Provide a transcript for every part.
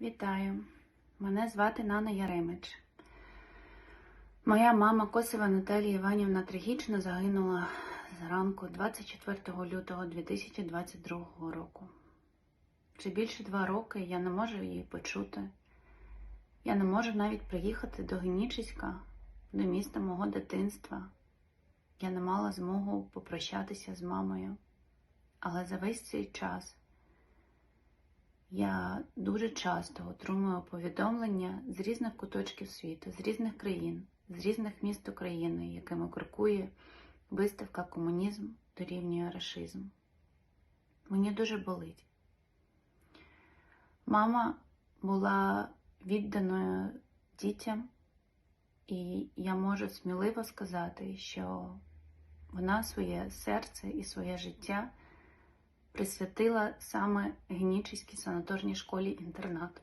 Вітаю! Мене звати Нана Яремич. Моя мама Косова Наталія Іванівна трагічно загинула зранку 24 лютого 2022 року. Вже більше два роки я не можу її почути. Я не можу навіть приїхати до Генічеська, до міста мого дитинства. Я не мала змогу попрощатися з мамою. Але за весь цей час я дуже часто отримую повідомлення з різних куточків світу, з різних країн, з різних міст України, якими крокує виставка Комунізм дорівнює рашизм. Мені дуже болить. Мама була відданою дітям, і я можу сміливо сказати, що вона своє серце і своє життя присвятила саме Генічеській санаторній школі-інтернат.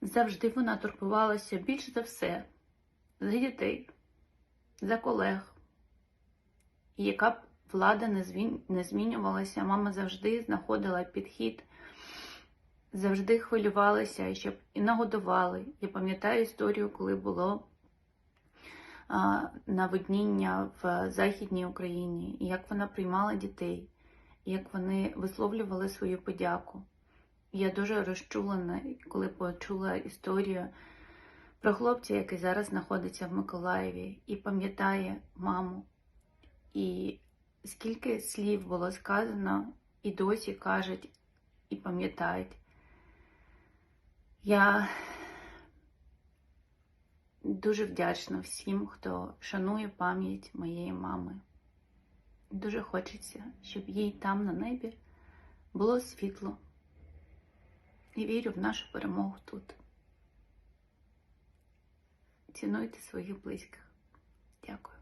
Завжди вона турбувалася більш за все за дітей, за колег. І яка б влада не, змінювалася, мама завжди знаходила підхід, завжди хвилювалася, щоб і нагодували. Я пам'ятаю історію, коли було наводніння в Західній Україні, як вона приймала дітей, як вони висловлювали свою подяку. Я дуже розчулена, коли почула історію про хлопця, який зараз знаходиться в Миколаєві і пам'ятає маму. І скільки слів було сказано, і досі кажуть, і пам'ятають. Я дуже вдячна всім, хто шанує пам'ять моєї мами. Дуже хочеться, щоб їй там на небі було світло. І вірю в нашу перемогу тут. Цінуйте своїх близьких. Дякую.